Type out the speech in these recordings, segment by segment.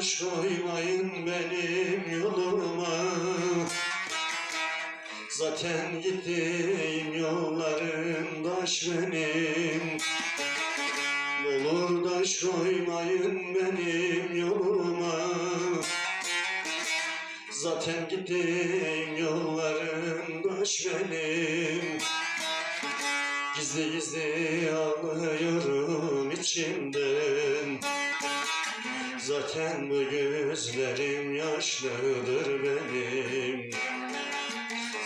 koymayın benim yoluma. Zaten gittiğim yollarım taş benim. Olur taş koymayın benim yoluma. Zaten gittiğim yollarım taş benim. Gizli gizli ağlıyorum içimden Zaten bu gözlerim yaşlıdır benim.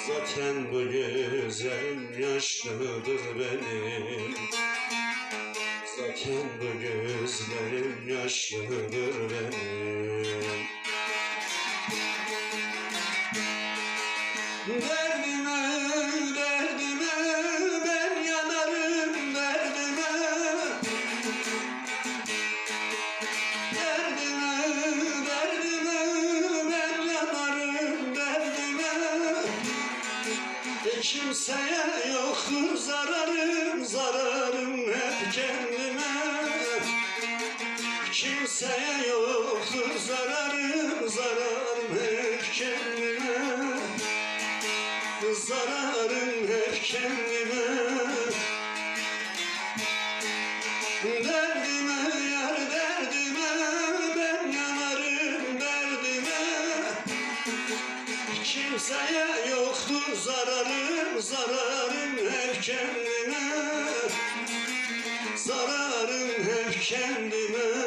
Zaten bu gözlerim yaşlıdır benim. Zaten bu gözlerim yaşlıdır benim kimseye yoktur zararım, zararım hep kendime. Kimseye yoktur zararım, zararım hep kendime. Zararım hep kendime Kimseye yoktur zararım Zararım hep kendime. Zararım hep kendime